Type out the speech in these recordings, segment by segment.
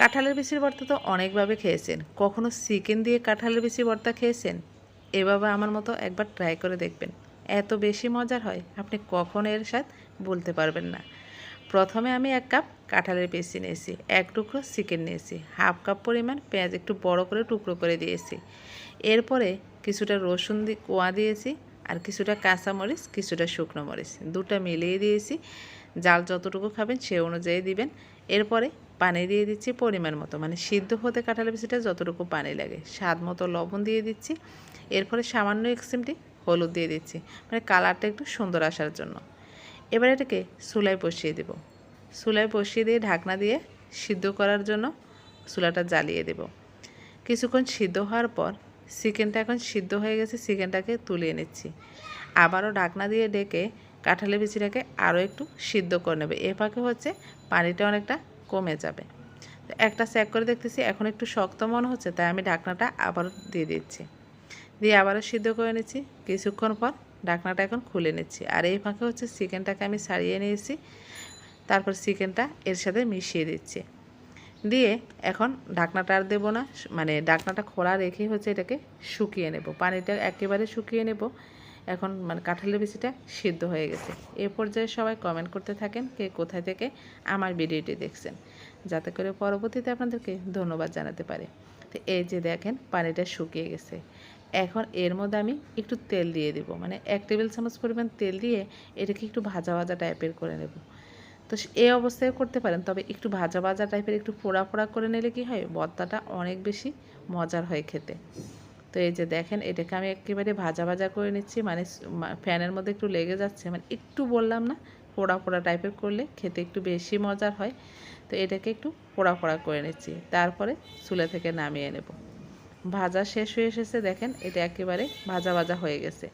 কাঁঠালের বিচির ভর্তা তো অনেকভাবে খেয়েছেন। কখনো চিকেন দিয়ে কাঁঠালের বিচি ভর্তা খেয়েছেন? এভাবে আমার মতো একবার ট্রাই করে দেখবেন। এত বেশি মজার হয়, আপনি কখন এর স্বাদ বলতে পারবেন না। প্রথমে আমি এক কাপ কাঁঠালের বিচি নিয়েছি, এক টুকরো চিকেন নিয়েছি, হাফ কাপ পরিমাণ পেঁয়াজ একটু বড় করে টুকরো করে দিয়েছি। এরপরে কিছুটা রসুন দিয়ে কোয়া দিয়েছি আর কিছুটা কাঁচামরিচ, কিছুটা শুকনো মরিচ। দুটো মিলিয়ে দিয়েছি। জাল যতটুকু খাবেন সে অনুযায়ী দিবেন। এরপরে পানি দিয়ে দিচ্ছি পরিমাণ মতো। মানে সিদ্ধ হতে কাঁঠালের বিচিটা যতটুকু পানি লাগে। স্বাদ মতো লবণ দিয়ে দিচ্ছি। এরপরে সামান্য এক চিমটি হলুদ দিয়ে দিচ্ছি। মানে কালারটা একটু সুন্দর আসার জন্য। এবার এটাকে চুলায় বসিয়ে দেব। চুলায় বসিয়ে দিয়ে ঢাকনা দিয়ে সিদ্ধ করার জন্য চুলাটা জ্বালিয়ে দেব। কিছুক্ষণ সিদ্ধ হওয়ার পর চিকেনটা এখন সিদ্ধ হয়ে গেছে, চিকেনটাকে তুলিয়ে নিচ্ছি। আবারও ঢাকনা দিয়ে ডেকে কাঁঠালের বিচিটাকে আরও একটু সিদ্ধ করে নেবে। এ ফাঁকে হচ্ছে পানিটা অনেকটা কমে যাবে। একটা চেক করে দেখতেছি, এখন একটু শক্ত মনে হচ্ছে, তাই আমি ঢাকনাটা আবারও দিয়ে দিচ্ছি। দিয়ে আবারও সিদ্ধ করে নিচ্ছি। কিছুক্ষণ পর ঢাকনাটা এখন খুলে নিচ্ছি। আর এই ফাঁকে হচ্ছে চিকেনটাকে আমি ছাড়িয়ে নিয়েছি। তারপর চিকেনটা এর সাথে মিশিয়ে দিচ্ছি। দিয়ে এখন ঢাকনাটা আর দেবো না মানে ঢাকনাটা খোলা রেখে হচ্ছে এটাকে শুকিয়ে নেব। পানিটা একেবারে শুকিয়ে নেব। এখন মানে কাঁঠালের বিচিটা সিদ্ধ হয়ে গেছে। এ পর্যায়ে সবাই কমেন্ট করতে থাকেন কে কোথায় থেকে আমার ভিডিওটি দেখছেন। যাতে করে পরবর্তীতে আপনাদেরকে ধন্যবাদ জানাতে পারে। তো এই যে দেখেন, পানিটা শুকিয়ে গেছে। এখন এর মধ্যে আমি একটু তেল দিয়ে দিব। মানে এক টেবিল চামচ পরিমাণ তেল দিয়ে এটাকে একটু ভাজা ভাজা টাইপের করে নেব। তো এই অবস্থায় করতে পারেন, তবে একটু ভাজা ভাজা টাইপের একটু পোড়া পোড়া করে নিলে কি হয় ভর্তাটা অনেক বেশি মজার হয় খেতে। তো এই যে দেখেন, এটাকে আমি একেবারে ভাজা ভাজা করে নিচ্ছি। মানে ফ্যানের মধ্যে একটু লেগে যাচ্ছে। মানে একটু বললাম না, পোড়া পোড়া টাইপের করলে খেতে একটু বেশি মজার হয়। তো এটাকে একটু পোড়া পোড়া করে নিচ্ছি। তারপরে চুলা থেকে নামিয়ে নেব। ভাজা শেষ হয়ে এসেছে, দেখেন, এটা একেবারে ভাজা ভাজা হয়ে গেছে।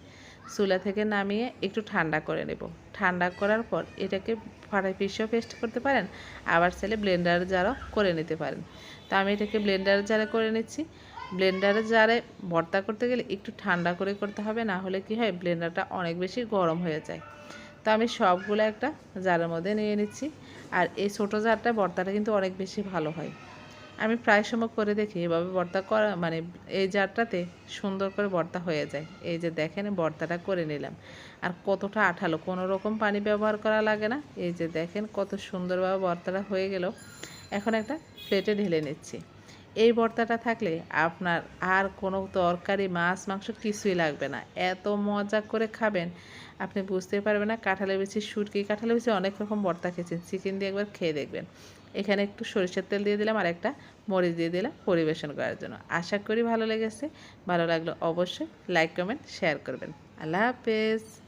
চুলা থেকে নামিয়ে একটু ঠান্ডা করে নেব। ঠান্ডা করার পর এটাকে ফাটাই পিসেও পেস্ট করতে পারেন, আবার চাইলে ব্লেন্ডার জারও করে নিতে পারেন। তো আমি এটাকে ব্লেন্ডার জারে করে নিচ্ছি। ব্লেন্ডারে জারে ভর্তা করতে গেলে একটু ঠান্ডা করে করতে হবে, না হলে কি হয়, ব্লেন্ডারটা অনেক বেশি গরম হয়ে যায়। তো আমি সবগুলো একটা জারের মধ্যে নিয়ে নিচ্ছি। আর এই ছোটো জারটা ভর্তাটা কিন্তু অনেক বেশি ভালো হয়। আমি প্রায় সময় করে দেখি, এভাবে ভর্তা করা মানে এই জারটাতে সুন্দর করে ভর্তা হয়ে যায়। এই যে দেখেন ভর্তাটা করে নিলাম। আর কতটা আঠালো, কোনো রকম পানি ব্যবহার করা লাগে না। এই যে দেখেন, কত সুন্দরভাবে ভর্তাটা হয়ে গেল। এখন একটা প্লেটে ঢেলে নিচ্ছি। এই ভর্তাটা থাকলে আপনার আর কোনো তরকারি, মাছ, মাংস কিছুই লাগবে না। এত মজা করে খাবেন, আপনি বুঝতে পারবেন না। কাঁঠালের বেশি সুটকি কাঁঠালের বেশি অনেক রকম ভর্তা খেয়েছেন। চিকেন দিয়ে একবার খেয়ে দেখবেন। এখানে একটু সরিষার তেল দিয়ে দিলাম আর একটা মরিচ দিয়ে দিলাম পরিবেশন করার জন্য। আশা করি ভালো লেগেছে। ভালো লাগল অবশ্যই লাইক, কমেন্ট, শেয়ার করবেন। আল্লাহ হাফেজ।